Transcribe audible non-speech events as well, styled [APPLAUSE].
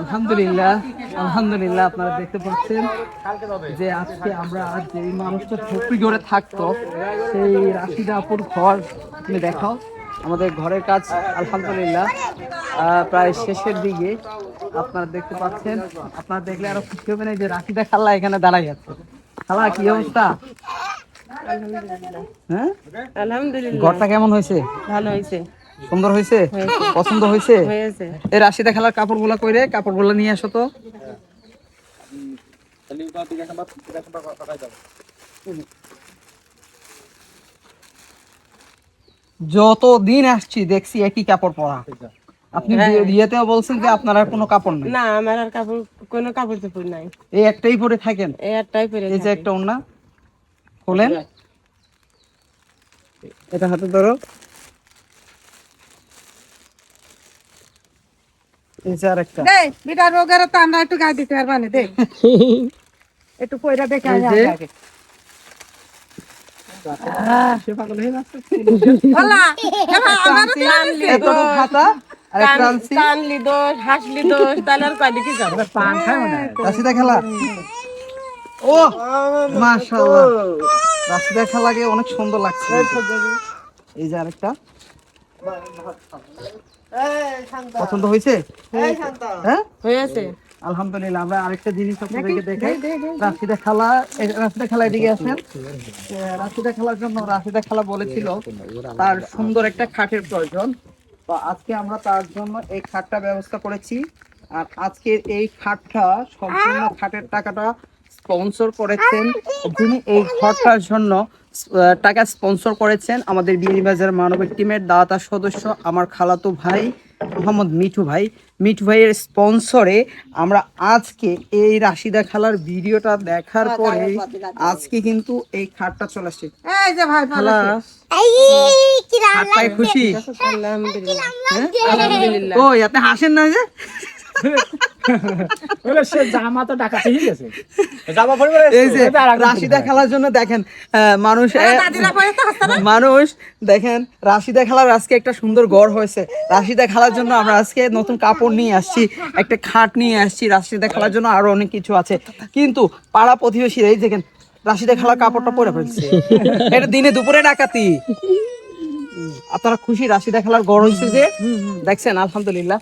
আলহামদুলিল্লাহ আলহামদুলিল্লাহ আপনারা দেখতে পাচ্ছেন যে আজকে আমরা যে মানুষটা করে থাকতো সেই রাশিদা আপুর ঘর তুমি দেখাও। আমাদের ঘরের কাজ আলহামদুলিল্লাহ প্রায় শেষের দিকে আপনারা দেখতে পাচ্ছেন। আপনারা দেখলে আরও খুশি হবেন এই যে রাশিদা খাল্লা এখানে দাঁড়াই আছে। খালা কি অবস্থা? হ্যাঁ? আলহামদুলিল্লাহ। ঘরটা কেমন হয়েছে? ভালো হয়েছে। সুন্দর হয়েছে? পছন্দ হয়েছে? এই রাশিদা খেলার কাপড়গুলা কইরে কাপড়গুলা নিয়ে আসো তো। যত দিন আসছি দেখছি একই কাপড় পরা। আপনি বিয়ে- বিয়েতেও বলছেন যে আপনার আর কোনো কাপড় নেই। না আমার আর কাপড় কোনো কাপড় চোপড় নাই। এই একটাই পরে থাকেন? এই একটাই পরে এই যে একটা ওড়না। খোলেন। এটা হাতে ধরো এই যে আর একটা দে বিটা রোগের তো আমরা একটু গায়ে দিতে পারবা না দে। [LAUGHS] একটু পয়রা দেখে। আগে [LAUGHS] খেলা। অনেক সুন্দর লাগছে। এই যে আরেকটা। পছন্দ হয়েছে? হ্যাঁ? হয়েছে। আলহামদুলিল্লাহ আমরা আরেকটা জিনিস আপনাদেরকে দেখাই। রাশিদা খালা রাশিদা খালা এদিকে আসেন। এ, রাশিদা খেলার জন্য রাশিদা খালা বলেছিল তার সুন্দর একটা খাটের প্রয়োজন। তো আজকে আমরা তার জন্য এই খাটটা ব্যবস্থা করেছি। আর আজকের এই খাটটা সম্পূর্ণ খাটের টাকাটা স্পন্সর করেছেন। যিনি এই ঘরটার জন্য টাকা স্পন্সর করেছেন আমাদের বিয়ানীবাজার মানবিক টিমের দাতা সদস্য আমার খালাতো ভাই মোহাম্মদ মিঠু ভাই। মিঠু ভাইয়ের স্পন্সরে আমরা আজকে এই রাশিদা খালার ভিডিওটা দেখার পরে আজকে কিন্তু এই খাটটা চলে আসছে। এই যে ভাই ভালো খালা। খাটটায় খুশি? [LAUGHS] হ্যাঁ? এই যে রাশিদা খেলার জন্য দেখেন মানুষ হাসতে মানুষ দেখেন রাশিদা খেলার আজকে একটা সুন্দর গড় হয়েছে। রাশিদা খেলার জন্য আমরা আজকে নতুন কাপড় নিয়ে আসছি একটা খাট নিয়ে আসছি রাশিদা খেলার জন্য আরও অনেক কিছু আছে। কিন্তু পাড়া প্রতিবেশী এই দেখেন রাশিদা খেলার কাপড়টা পরে ফেলছে। এটা দিনে দুপুরে ডাকাতি। আপনারা খুশি রাশিদা খেলার গড় হয়েছে যে দেখছেন আলহামদুলিল্লাহ